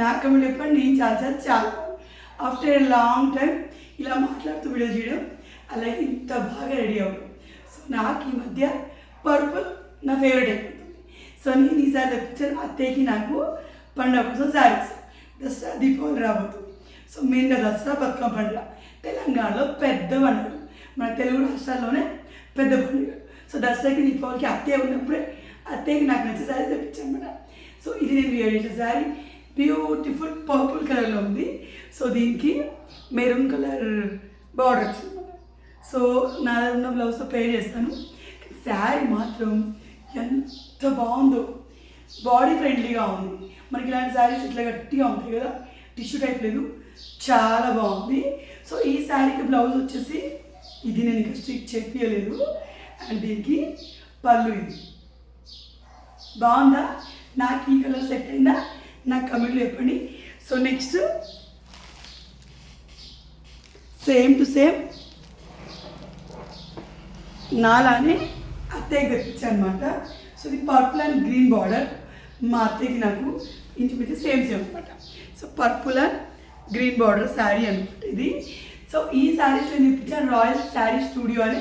నా కమిటీ చెప్పండి నేను చాలా చాలా చాలా ఆఫ్టర్ ఏ లాంగ్ టైం ఇలా మాట్లాడుతూ వీడియో చేయడం అలాగే ఇంత బాగా రెడీ అవ్వడం. సో నాకు ఈ మధ్య పర్పుల్ నా ఫేవరెట్ అయిపోతుంది సో నేను ఈసారి తెప్పించాను అత్తయ్యకి నాకు పండుగ కోసం శారీస్. దసరా దీపావళి రాబోతుంది. సో మెయిన్గా దసరా బతుకమ్మ పండుగ. తెలంగాణలో పెద్ద పండుగ. మన తెలుగు రాష్ట్రాల్లోనే పెద్ద పండుగ. సో దసరాకి దీపావళికి అత్తయ్య ఉన్నప్పుడే అత్తయ్యకి నాకు నచ్చే శారీ తెప్పించాను అనమాట సో ఇది నేను వేర్ చేసిన శారీ. బ్యూటిఫుల్ పర్పుల్ కలర్లో ఉంది. సో దీనికి మెరూన్ కలర్ బార్డర్ వచ్చింది. సో నా దగ్గర ఉన్న బ్లౌజ్తో పే చేస్తాను. శారీ మాత్రం ఎంత బాగుందో. బాడీ ఫ్రెండ్లీగా ఉంది. మనకి ఇలాంటి శారీస్ ఇట్లా గట్టిగా ఉంటాయి కదా. టిష్యూ టైప్ లేదు. చాలా బాగుంది. సో ఈ శారీకి బ్లౌజ్ వచ్చేసి ఇది నేను ఇంకా స్టిచ్ చెప్పలేదు అండ్ దీనికి పళ్ళు ఇది. బాగుందా? నాకు ఈ కలర్ సెట్ అయిందా? నాకు కమెంట్లో చెప్పండి. So next same to same నాలానే అత్తయ్యకి తెప్పించాను అనమాట సో ఇది పర్పుల్ అండ్ గ్రీన్ బార్డర్ మా అత్తయ్యకి నాకు ఇంచుమించు సేమ్ సేమ్ అనమాట so purple and green border sari అనమాట ఇది. సో ఈ శారీస్ నేను ఇప్పించాను రాయల్ శారీ స్టూడియో అనే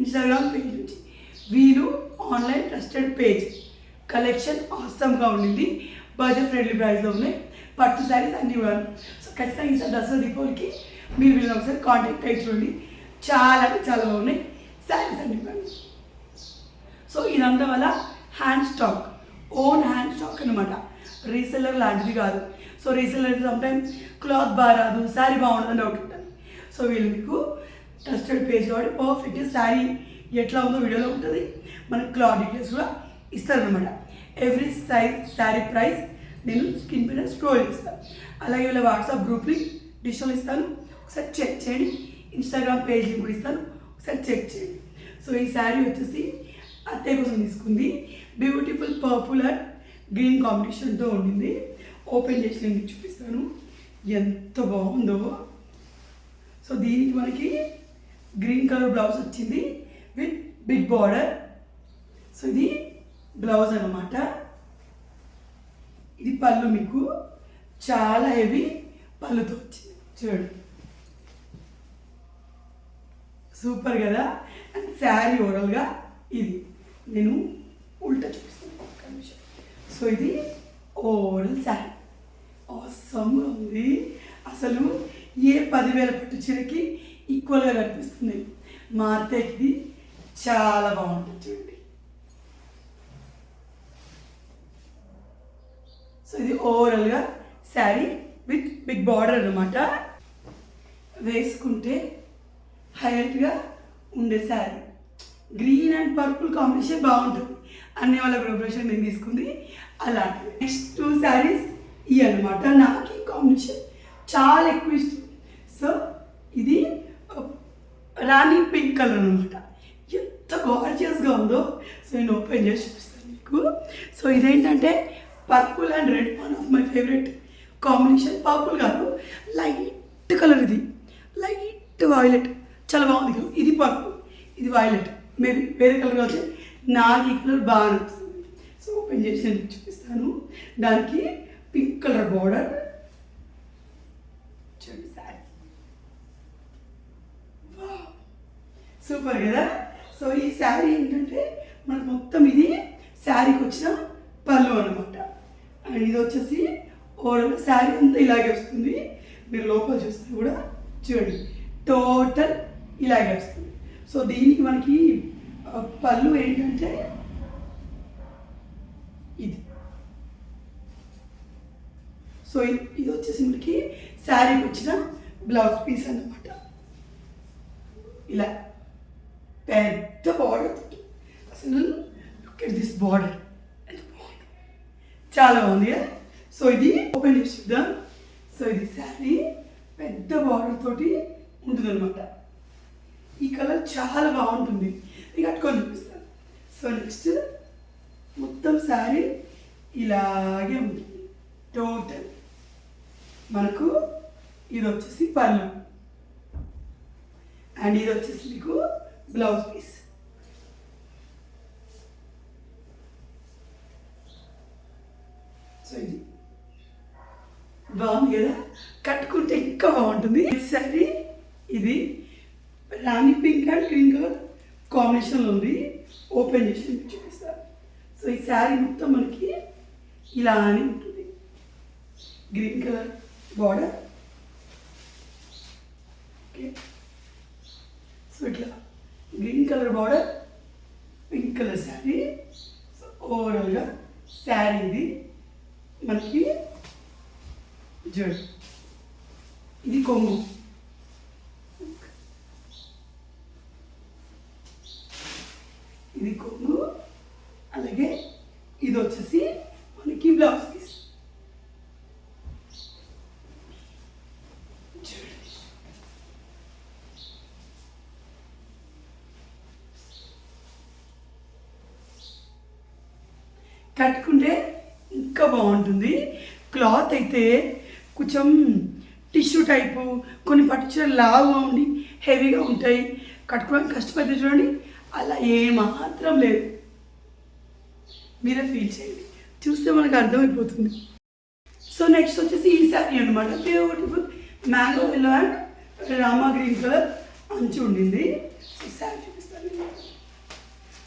ఇన్స్టాగ్రామ్ పేజ్ నుంచి వీరు ఆన్లైన్ ట్రస్టెడ్ పేజ్ కలెక్షన్ ఆసమ్గా ఉండింది. బడ్జెట్ ఫ్రెండ్లీ ప్రైస్లో ఉన్నాయి. పట్టు శారీస్ అన్నీ కూడా. సో ఖచ్చితంగా ఈసారి దసరా దీపావళికి మీరు వీళ్ళని ఒకసారి కాంటాక్ట్ అయి చూడండి. చాలా అంటే చాలా బాగున్నాయి. శారీస్ అన్నీ కూడా. సో ఇదంతా వల్ల hand stock own hand stock అనమాట రీసెల్లర్ లాంటిది కాదు. సో రీసెల్లర్ సమ్టైమ్ క్లాత్ బాగా రాదు శారీ బాగుంటుందని డౌట్ ఉంటుంది. సో వీళ్ళు మీకు ట్రస్టెడ్ పేజ్ కాబట్టి పర్ఫెక్ట్ శారీ ఎట్లా ఉందో వీడియోలో ఉంటుంది. మనకు క్లాత్ డీటెయిల్స్ కూడా ఇస్తారనమాట ఎవ్రీ సైజ్ శారీ ప్రైస్ నేను స్క్రీన్ పైన స్క్రోల్ చేస్తాను అలాగే వీళ్ళ వాట్సాప్ గ్రూప్ లింక్ ఇస్తాను. ఒకసారి చెక్ చేయండి. ఇన్స్టాగ్రామ్ పేజ్ లింక్ కూడా ఇస్తాను. ఒకసారి చెక్ చేయండి. సో ఈ శారీ వచ్చేసి అత్తయ్య కోసం తీసుకుంది. బ్యూటిఫుల్ పర్పుల్ అండ్ గ్రీన్ కాంబినేషన్తో ఉండింది. ఓపెన్ చేసి నేను చూపిస్తాను. ఎంత బాగుందో. సో దీనికి మనకి గ్రీన్ కలర్ బ్లౌజ్ వచ్చింది. విత్ బిగ్ బార్డర్ సో ఇది బ్లౌజ్ అనమాట ఇది పళ్ళు మీకు. చాలా హెవీ పళ్ళుతో వచ్చింది. చూడండి. సూపర్ కదా? అండ్ శారీ ఓవరాల్గా ఇది. నేను ఉల్టా చూపిస్తాను. నిమిషం. సో ఇది ఓవరాల్ శారీ. అవసరంగా ఉంది. అసలు ఏ పదివేల పట్టు చీరకి ఈక్వల్గా కనిపిస్తుంది. మా అత్తయ్యకి ఇది చాలా బాగుంటుంది. చూడండి సో ఇది ఓవరాల్గా శారీ విత్ బిగ్ బార్డర్ అనమాట వేసుకుంటే హైలైట్గా ఉండే sari green and purple combination బాగుంటుంది. అనే వాళ్ళ ప్రిపరేషన్ నేను తీసుకుంది. అలాంటివి నెక్స్ట్ టూ శారీస్ ఇవి అనమాట నాకు ఈ కాంబినేషన్ చాలా ఎక్కువ ఇష్టం. సో ఇది uh, రాణి పింక్ కలర్ అనమాట ఎంత గార్జియస్గా ఉందో. సో నేను ఓపెన్ చేసి చూపిస్తాను మీకు. సో ఇదేంటంటే purple and red one of my favourite combination purple కాదు లైట్ కలర్ ఇది. లైట్ వాయిలెట్ చాలా బాగుంది ఇది పర్పుల్ ఇది వాయిలెట్ మేబీ వేరే కలర్ వచ్చి నాకు ఈ కలర్ బాగా నచ్చుతుంది. సో ఓపెన్ చేసి నేను చూపిస్తాను. దానికి పింక్ కలర్ బార్డర్ చూడండి సారీ. సూపర్ కదా? సో ఈ శారీ ఏంటంటే మనకు మొత్తం ఇది శారీకి వచ్చిన పళ్ళు అనమాట ఇది వచ్చేసి ఓవరాల్ శారీ అంతా ఇలాగే వస్తుంది. మీరు లోపల చూస్తే కూడా చూడండి. టోటల్ ఇలాగే వస్తుంది. సో దీనికి మనకి పళ్ళు ఏంటంటే ఇది. సో ఇది ఇది వచ్చేసి మనకి శారీకి వచ్చిన బ్లౌజ్ పీస్ అన్నమాట. ఇలా పెద్ద బార్డర్. అసలు లుక్ ఎట్ దిస్ బార్డర్ చాలా బాగుంది. కదా సో ఇది ఓపెన్ చేసి చూద్దాం. సో ఇది శారీ పెద్ద బార్డర్ తోటి ఉంటుంది అనమాట ఈ కలర్ చాలా బాగుంటుంది. ఇది కట్టుకొని చూపిస్తాను. సో నెక్స్ట్ మొత్తం శారీ ఇలాగే ఉంటుంది టోటల్ మనకు ఇది వచ్చేసి పళ్ళు. అండ్ ఇది వచ్చేసి మీకు బ్లౌజ్ పీస్ సో ఇది బాగుంది కదా? కట్టుకుంటే ఇంకా బాగుంటుంది. ఈ శారీ ఇది rani pink and pink colour కాంబినేషన్లో ఉంది. ఓపెన్ చేసి చూపిస్తాను సో ఈ శారీ మొత్తం మనకి ఇలా అని ఉంటుంది. Green colour border okay so ఇట్లా green colour border pink colour sari so ఓవరాల్గా శారీ ఇది. మనకి జడ్. ఇది కొంగు ఇది కొంగు అలాగే ఇది వచ్చేసి మనకి బ్లౌజ్ పీస్ చూడండి కట్టుకుంటే ఇంకా బాగుంటుంది క్లాత్ అయితే కొంచెం టిష్యూ టైపు కొన్ని పట్టుచీరలు లావుగా ఉండి హెవీగా ఉంటాయి. కట్టుకోవడానికి కష్టపడితే చూడండి అలా ఏమాత్రం లేదు. మీరే ఫీల్ చేయండి. చూస్తే మనకు అర్థమైపోతుంది. సో నెక్స్ట్ వచ్చేసి ఈ శారీ అనమాట beautiful mango yellow and rama green colour అంచు ఉండింది. సో శారీ చూపిస్తాను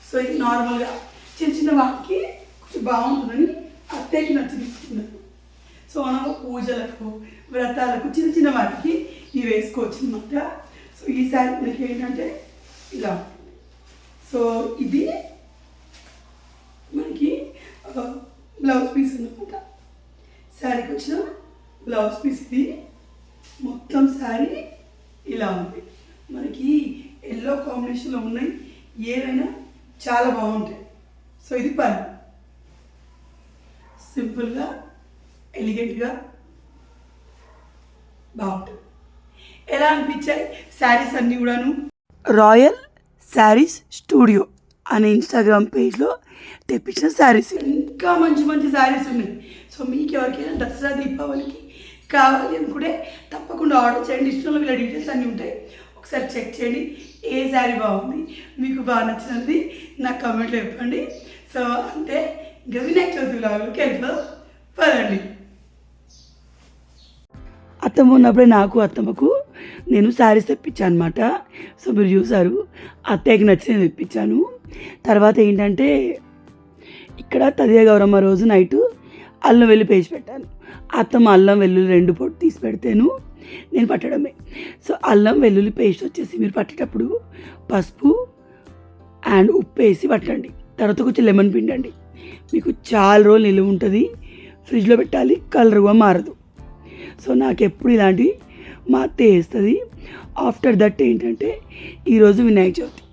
సో ఇది నార్మల్గా చిన్న చిన్న వాటికి కొంచెం బాగుంటుందని అత్తయ్యకి నచ్చి తీసుకున్నాను. సో మనము పూజలకు వ్రతాలకు చిన్న చిన్న వాటికి ఇవి వేసుకోవచ్చు అనమాట సో ఈ శారీ మనకి ఏంటంటే ఇలా. ఉంటుంది సో ఇది మనకి బ్లౌజ్ పీస్ అనమాట శారీకి వచ్చిన బ్లౌజ్ పీస్ ఇది. మొత్తం శారీ ఇలా ఉంది. మనకి ఎల్లో కాంబినేషన్లో ఉన్నాయి. ఏవైనా చాలా బాగుంటాయి. సో ఇది పని సింపుల్గా ఎలిగెంట్గా బాగుంటుంది. ఎలా అనిపించాయి శారీస్ అన్నీ కూడాను? రాయల్ శారీస్ స్టూడియో అనే ఇన్స్టాగ్రామ్ పేజ్లో తెప్పించిన శారీస్. ఇంకా మంచి మంచి శారీస్ ఉన్నాయి. సో మీకు ఎవరికైనా దసరా దీపావళికి కావాలి అనుకుంటే తప్పకుండా ఆర్డర్ చేయండి. ఇష్టంలో వీళ్ళ డీటెయిల్స్ అన్నీ ఉంటాయి. ఒకసారి చెక్ చేయండి. ఏ శారీ బాగుంది? మీకు బాగా నచ్చినది నాకు కామెంట్లో చెప్పండి. సో అంటే ఇంకా వినాయక చవితి వెళ్ళిపోదాం. పదండి. అత్తమ్మ ఉన్నప్పుడే నాకు అత్తమ్మకు నేను శారీస్ తెప్పించాను అనమాట సో మీరు చూసారు అత్తయ్యకి నచ్చింది తెప్పించాను. తర్వాత ఏంటంటే ఇక్కడ తదియ గౌరమ్మ రోజు నైట్ అల్లం వెల్లి పేసి పెట్టాను. అత్తమ్మ అల్లం వెల్లుల్లి రెండు పొట్టు తీసి పెడితేను నేను పట్టడమే. సో అల్లం వెల్లుల్లి పేస్ట్ వచ్చేసి మీరు పట్టేటప్పుడు పసుపు అండ్ ఉప్పు వేసి పట్టండి. తర్వాత కొంచెం లెమన్ పిండండి. మీకు చాలా రోజులు నిలువ ఉంటుంది. ఫ్రిడ్జ్లో పెట్టాలి కలరుగా మారదు. సో నాకు ఎప్పుడు ఇలాంటివి మా అత్తే వేస్తుంది. ఆఫ్టర్ దట్ ఏంటంటే ఈరోజు వినాయక చవితి.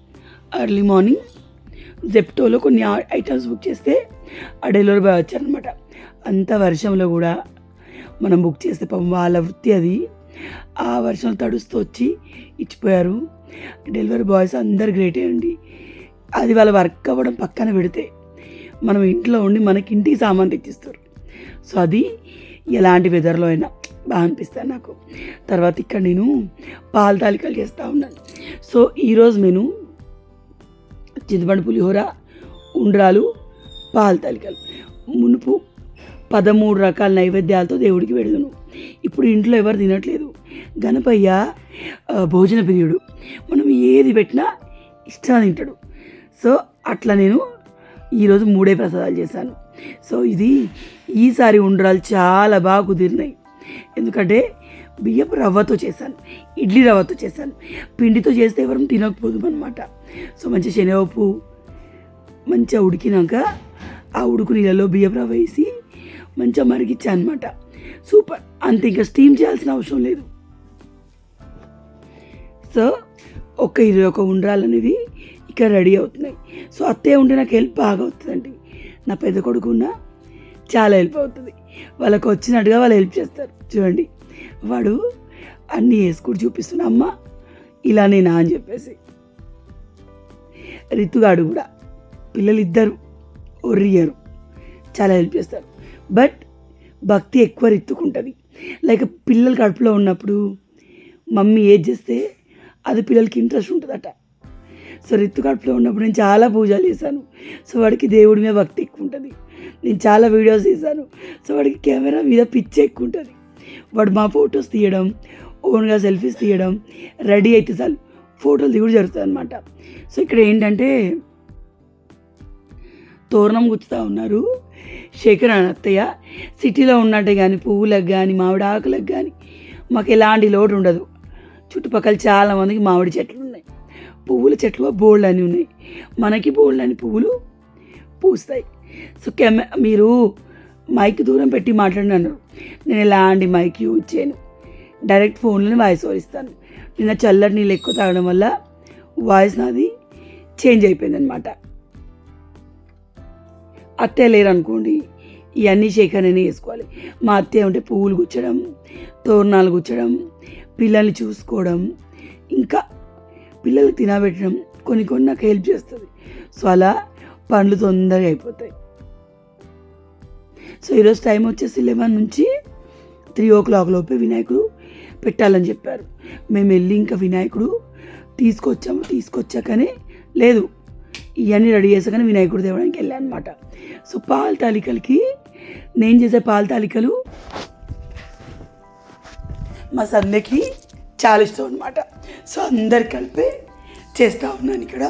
అర్లీ మార్నింగ్ జెప్టోలో కొన్ని ఐటమ్స్ బుక్ చేస్తే ఆ డెలివరీ బాయ్ వచ్చారనమాట అంత వర్షంలో కూడా మనం బుక్ చేస్తే పాపం వాళ్ళ వృత్తి అది. ఆ వర్షం తడుస్తూ వచ్చి ఇచ్చిపోయారు. డెలివరీ బాయ్స్ అందరు గ్రేటే అండి. అది వాళ్ళ వర్క్ అవ్వడం పక్కన పెడితే మనం ఇంట్లో ఉండి మనకి ఇంటికి సామాన్ తెచ్చిస్తారు. సో అది ఎలాంటి వెదర్లో అయినా. బాగా అనిపిస్తుంది నాకు. తర్వాత ఇక్కడ నేను పాల తాలికలు చేస్తూ ఉన్నాను. సో ఈరోజు నేను చింతపండు పులిహోర ఉండ్రాలు పాల తాలికలు. మునుపు పదమూడు రకాల నైవేద్యాలతో దేవుడికి పెడదును. ఇప్పుడు ఇంట్లో ఎవరు తినట్లేదు. గణపయ్య భోజన ప్రియుడు. మనం ఏది పెట్టినా ఇష్టం తింటాడు. సో అట్లా నేను ఈరోజు మూడే ప్రసాదాలు చేశాను. సో ఇది ఈసారి ఉండ్రాలు చాలా బాగా కుదిరినాయి. ఎందుకంటే బియ్యపు రవ్వతో చేశాను ఇడ్లీ రవ్వతో చేశాను. పిండితో చేస్తే ఎవరం తినకపోదు అనమాట సో మంచి శనగపప్పు మంచిగా ఉడికినాక ఆ ఉడుకు నీళ్ళలో బియ్యపు రవ్వ వేసి మంచిగా మరిగిచ్చా అనమాట సూపర్. అంతే ఇంకా స్టీమ్ చేయాల్సిన అవసరం లేదు. సో ఒక ఇరవై ఒక ఉండ్రాలు అనేవి ఇక్కడ రెడీ అవుతున్నాయి. సో అత్తయ్య ఉంటే నాకు హెల్ప్ బాగా అవుతుందండి. నా పెద్ద కొడుకున్న చాలా హెల్ప్ అవుతుంది. వాళ్ళకు వచ్చినట్టుగా వాళ్ళు హెల్ప్ చేస్తారు. చూడండి వాడు అన్నీ వేసుకుని చూపిస్తున్నా అమ్మ ఇలా నేనా అని చెప్పేసి. రితుగాడు కూడా పిల్లలు ఇద్దరు ఒర్రియరు చాలా హెల్ప్ చేస్తారు. బట్ భక్తి ఎక్కువ రిత్తుకుంటుంది. లైక్ పిల్లలు కడుపులో ఉన్నప్పుడు మమ్మీ ఏది చేస్తే అది పిల్లలకి ఇంట్రెస్ట్ ఉంటుందట. సో రిత్తు కడుపులో ఉన్నప్పుడు నేను చాలా పూజలు చేశాను. సో వాడికి దేవుడి మీద భక్తి ఎక్కువ ఉంటుంది. నేను చాలా వీడియోస్ తీశాను. సో వాడికి కెమెరా మీద పిచ్చి ఎక్కువ ఉంటుంది. వాడు మా ఫొటోస్ తీయడం ఓన్గా సెల్ఫీస్ తీయడం రెడీ అయితే చాలు. ఫోటోలు దిగుడు జరుగుతుంది అనమాట సో ఇక్కడ ఏంటంటే తోరణం గుచ్చుతూ ఉన్నారు. శేఖర్ అని అత్తయ్య సిటీలో ఉన్నట్టే కానీ పువ్వులకు కానీ మామిడి ఆకులకు కానీ మాకు ఎలాంటి లోటు ఉండదు. చుట్టుపక్కల చాలామందికి మామిడి చెట్లు ఉన్నాయి. పువ్వుల చెట్లు బోల్డ్ అని ఉన్నాయి. మనకి బోల్డ్ అని పువ్వులు పూస్తాయి. సో కెమె మీరు మైక్ దూరం పెట్టి మాట్లాడినాను నేను ఎలాంటి మైక్ యూజ్ చేయను? డైరెక్ట్ ఫోన్లోనే వాయిస్ ఓవర్ ఇస్తాను. నిన్న చల్లటి నీళ్ళు ఎక్కువ తాగడం వల్ల వాయిస్ నాది చేంజ్ అయిపోయిందనమాట అత్తే అత్తయ్య లేరు అనుకోండి ఇవన్నీ శేఖరణనే వేసుకోవాలి. మా అత్తయ్య ఉంటే పువ్వులు గుచ్చడం తోరణాలు గుచ్చడం పిల్లల్ని చూసుకోవడం ఇంకా పిల్లలు తినబెట్టడం కొన్ని కొన్ని నాకు హెల్ప్ చేస్తుంది. సో అలా పనులు తొందరగా అయిపోతాయి. సో ఈరోజు టైం వచ్చేసి లెవెన్ నుంచి త్రీ ఓ క్లాక్ లోపే వినాయకుడు పెట్టాలని చెప్పారు. మేము వెళ్ళి ఇంకా వినాయకుడు తీసుకొచ్చాము తీసుకొచ్చాకనే లేదు ఇవన్నీ రెడీ చేసాకనే వినాయకుడు తేవడానికి వెళ్ళాను అనమాట సో పాల తాలికలకి నేను చేసే పాల తాలికలు మా సందకి చాలా ఇష్టం అనమాట సో అందరు కలిపి చేస్తూ ఉన్నాను ఇక్కడ.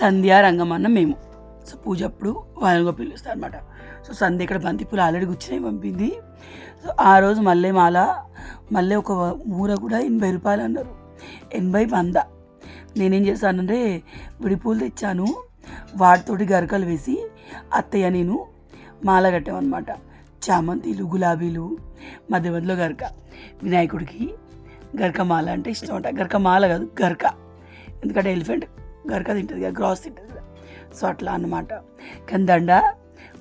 సంధ్య రంగమన్న మేము. సో పూజ అప్పుడు వాళ్ళని పిలుస్తాను అనమాట సో సంధ్య ఇక్కడ బంతిపూలు ఆల్రెడీ గుచ్చినవి పంపింది. సో ఆ రోజు మళ్ళీ మాల మళ్ళీ ఒక మూర కూడా ఎనభై రూపాయలు అన్నారు. ఎనభై వంద. నేనేం చేశానంటే విడిపూలు తెచ్చాను. వాటితోటి గరకలు వేసి అత్తయ్య నేను మాల కట్టామన్నమాట చామంతిలు గులాబీలు మధ్య మధ్యలో గరక. వినాయకుడికి గరక మాల అంటే ఇష్టం అంట గరక మాల కాదు గరక. ఎందుకంటే ఎలిఫెంట్ గరక తింటుంది కదా గ్రాస్ తింటుంది కదా. సో అట్లా అనమాట కానీ దండ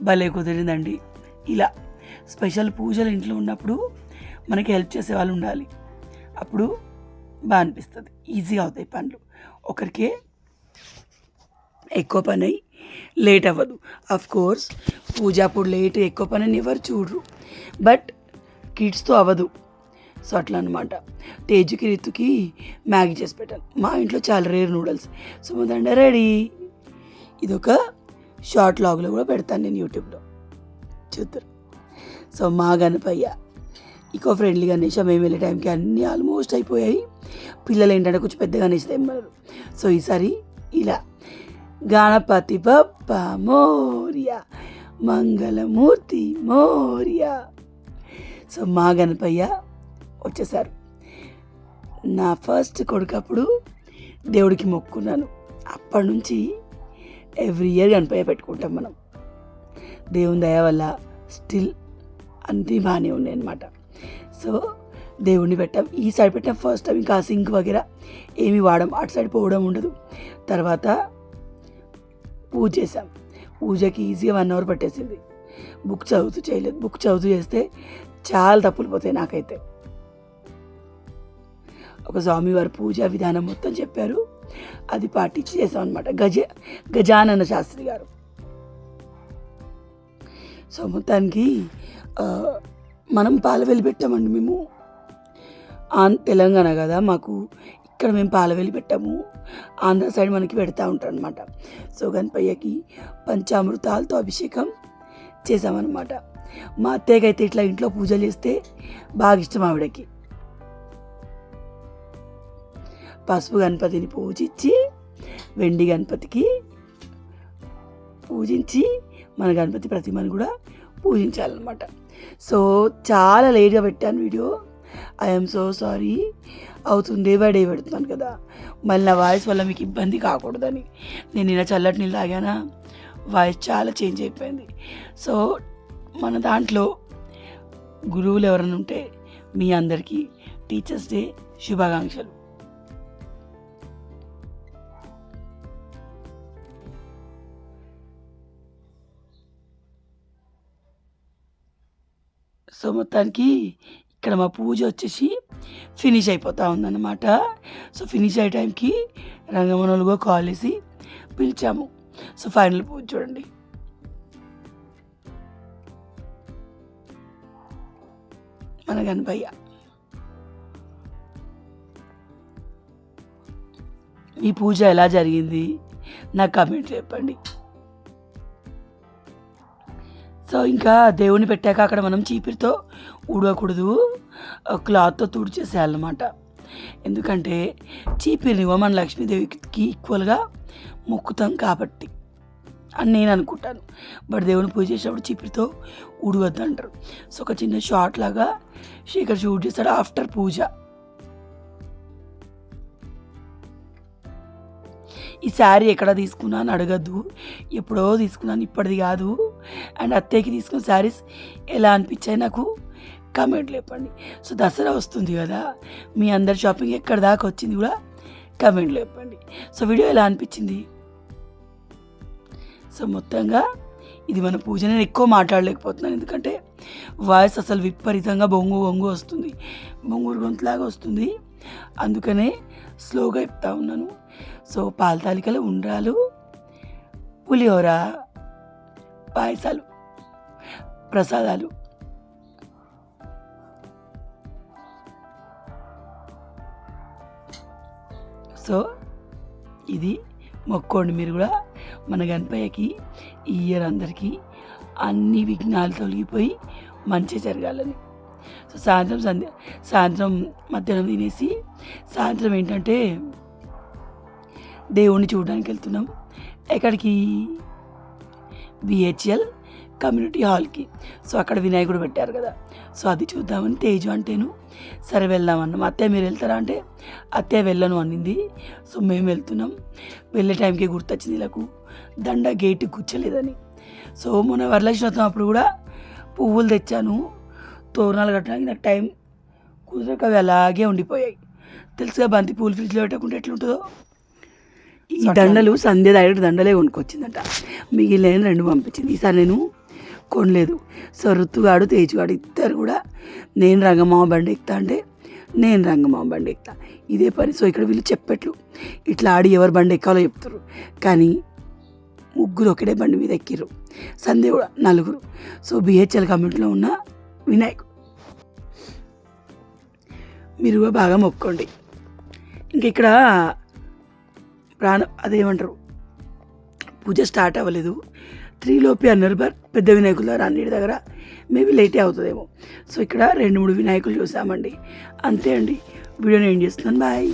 భలే కుదిరిందండి. ఇలా స్పెషల్ పూజలు ఇంట్లో ఉన్నప్పుడు మనకి హెల్ప్ చేసే వాళ్ళు ఉండాలి. అప్పుడు బాగా అనిపిస్తుంది. ఈజీగా అవుతాయి పనులు. ఒకరికే ఎక్కువ పని అయ్యి లేట్ అవ్వదు. అఫ్ కోర్స్ పూజ అప్పుడు లేట్ ఎక్కువ పని అని ఎవరు చూడరు. బట్ కిడ్స్తో అవ్వదు సో అట్లా అనమాట తేజుకి రితుకి మ్యాగీ చేసి పెట్టాను మా ఇంట్లో చాలా రేర్ నూడిల్స్ సో మొదండ రెడీ ఇదొక షార్ట్ లాగ్లో కూడా పెడతాను నేను యూట్యూబ్లో. చూద్దరు. సో మా గణపయ్య ఇకో ఫ్రెండ్లీ గణేష మేము వెళ్ళే టైంకి అన్నీ ఆల్మోస్ట్ అయిపోయాయి. పిల్లలు ఏంటంటే కొంచెం పెద్ద గణేష్ తెమ్మన్నారు సో ఈసారి ఇలా. గణపతి బప్ప మోర్య మంగళమూర్తి మోర్య. సో మా గణపయ్య వచ్చేసారు. నా ఫస్ట్ కొడుకప్పుడు దేవుడికి మొక్కున్నాను. అప్పటి నుంచి ఎవ్రీ ఇయర్ గణపయ్య పెట్టుకుంటాం మనం. దేవుని దయ వల్ల స్టిల్ అన్నీ బాగానే ఉన్నాయి అనమాట సో దేవుణ్ణి పెట్టాం. ఈ సైడ్ పెట్టాం ఫస్ట్ టైం. ఇంకా సింక్ వగేరా ఏమి వాడం. అటు సైడ్ పోవడం ఉండదు. తర్వాత పూజ చేసాం పూజకి ఈజీగా వన్ అవర్ పట్టేసింది. బుక్ చదువుతూ చేయలేదు. బుక్ చదువుతూ చేస్తే చాలా తప్పులు పోతాయి నాకైతే. ఒక స్వామివారి పూజ విధానం మొత్తం చెప్పారు. అది పాటించి చేసాం అనమాట గజ గజానన శాస్త్రి గారు. సో మొత్తానికి మనం పాలవెల్లి పెట్టామండి మేము. ఆన్ తెలంగాణ కదా మాకు ఇక్కడ మేము పాలవెల్లి పెట్టాము. ఆంధ్ర సైడ్ మనకి పెడతా ఉంటారు అనమాట సో గణపయ్యకి పంచామృతాలతో అభిషేకం చేసామన్నమాట మా అత్తయ్యకి అయితే ఇట్లా ఇంట్లో పూజలు చేస్తే బాగా ఇష్టం ఆవిడకి. పసుపు గణపతిని పూజించి వెండి గణపతికి పూజించి మన గణపతి ప్రతిమను కూడా పూజించాలన్నమాట. సో చాలా లేట్గా పెట్టాను వీడియో. ఐఎమ్ సో సారీ అవుతుంది డే బై డే పెడుతున్నాను కదా. మళ్ళీ నా వాయిస్ వల్ల మీకు ఇబ్బంది కాకూడదని. నేను ఇలా చల్లటి నీళ్ళు తాగానా? వాయిస్ చాలా చేంజ్ అయిపోయింది. సో మన దాంట్లో గురువులు ఎవరైనా ఉంటే మీ అందరికీ టీచర్స్ డే శుభాకాంక్షలు. సో మొత్తానికి ఇక్కడ మా పూజ వచ్చేసి ఫినిష్ అయిపోతూ ఉందన్నమాట. సో ఫినిష్ అయ్యే టైంకి రంగమనులుగా కాల్ చేసి పిలిచాము. సో ఫైనల్ పూజ చూడండి. మన గణపయ్య. ఈ పూజ ఎలా జరిగింది? నాకు కమెంట్ చెప్పండి. సో ఇంకా దేవుని పెట్టాక అక్కడ మనం చీపిరితో ఊడకూడదు. క్లాత్తో తుడిచేసేయాలన్నమాట. ఎందుకంటే చీపిరిని మన లక్ష్మీదేవికి ఈక్వల్గా మొక్కుతాం కాబట్టి అని నేను అనుకుంటాను. బట్ దేవుని పూజ చేసేటప్పుడు చీపిరితో ఊడవద్దు అంటారు. సో ఒక చిన్న షార్ట్ లాగా శేఖర్ షూట్ చేస్తాడు ఆఫ్టర్ పూజ. ఈ శారీ ఎక్కడ తీసుకున్నా అని అడగద్దు. ఎప్పుడో తీసుకున్నాను ఇప్పటిది కాదు. అండ్ అత్తయ్యకి తీసుకున్న శారీస్ ఎలా అనిపించాయి నాకు? కమెంట్లు చెప్పండి. సో దసరా వస్తుంది కదా మీ అందరి షాపింగ్ ఎక్కడ దాకా వచ్చింది కూడా కమెంట్లు చెప్పండి. సో వీడియో ఎలా అనిపించింది? సో మొత్తంగా ఇది మన పూజ నేను ఎక్కువ మాట్లాడలేకపోతున్నాను. ఎందుకంటే వాయిస్ అసలు విపరీతంగా బొంగు బొంగు వస్తుంది బొంగురు గొంతులాగా వస్తుంది. అందుకనే స్లోగా చెప్తా ఉన్నాను. సో పాల తాలికలు ఉండ్రాలు పులిహోర పాయసాలు ప్రసాదాలు. సో ఇది మొక్కోండి మీరు కూడా. మన గణపయ్యకి ఈ ఇయర్ అందరికీ అన్ని విఘ్నాలు తొలగిపోయి మంచి జరగాలని. సో సాయంత్రం సంధ్య సాయంత్రం మధ్యాహ్నం తినేసి సాయంత్రం ఏంటంటే దేవుణ్ణి చూడడానికి వెళ్తున్నాం. ఎక్కడికి? బిహెచ్ఎల్ కమ్యూనిటీ హాల్కి సో అక్కడ వినాయకుడు పెట్టారు కదా. సో అది చూద్దామని తేజు అంటేను సరే వెళ్దామన్నాం అత్తయ్య మీరు వెళ్తారా అంటే అత్తయ్య వెళ్ళను అనింది. సో మేము వెళ్తున్నాం. వెళ్ళే టైంకి గుర్తొచ్చింది ఇలాకు దండ గేట్ కూర్చోలేదని. సో మొన్న వరలక్ష్మి అప్పుడు కూడా పువ్వులు తెచ్చాను. తోరణాలు కట్టడానికి నాకు టైం కుదరక అవి అలాగే ఉండిపోయాయి. తెలుసుగా బంతి పూలు ఫ్రిడ్జ్లో పెట్టకుండా ఎట్లుంటుందో. ఈ దండలు సంధ్య డైరెక్ట్ దండలే కొనుక్కొచ్చిందంట. మిగిలిన రెండు పంపించింది. ఈసారి నేను కొనలేదు. సో ఋతుగాడు తేజుగాడు ఇద్దరు కూడా నేను రంగమామ బండి ఎక్కుతా అంటే నేను రంగమామ బండి ఎక్కుతా. ఇదే పని. సో ఇక్కడ వీళ్ళు చెప్పెట్లు. ఇట్లా ఆడి ఎవరు బండి ఎక్కాలో చెప్తారు కానీ ముగ్గురు ఒకటే బండి మీద ఎక్కిర్రు. సంధ్య కూడా నలుగురు. సో బిహెచ్ఎల్ కమ్యూనిటీలో ఉన్న వినాయకుడు మీరు బాగా మొక్కోండి. ఇంక ఇక్కడ ప్రాణ అదేమంటారు? పూజ స్టార్ట్ అవ్వలేదు. త్రీ లోపే అన్నారు బట్ పెద్ద వినాయకుల దగ్గర అన్నిటి దగ్గర మేబీ లేటే అవుతుందేమో. సో ఇక్కడ రెండు మూడు వినాయకులు చూసామండి. అంతే అండి. వీడియోని ఏం చేస్తున్నాను. బాయ్.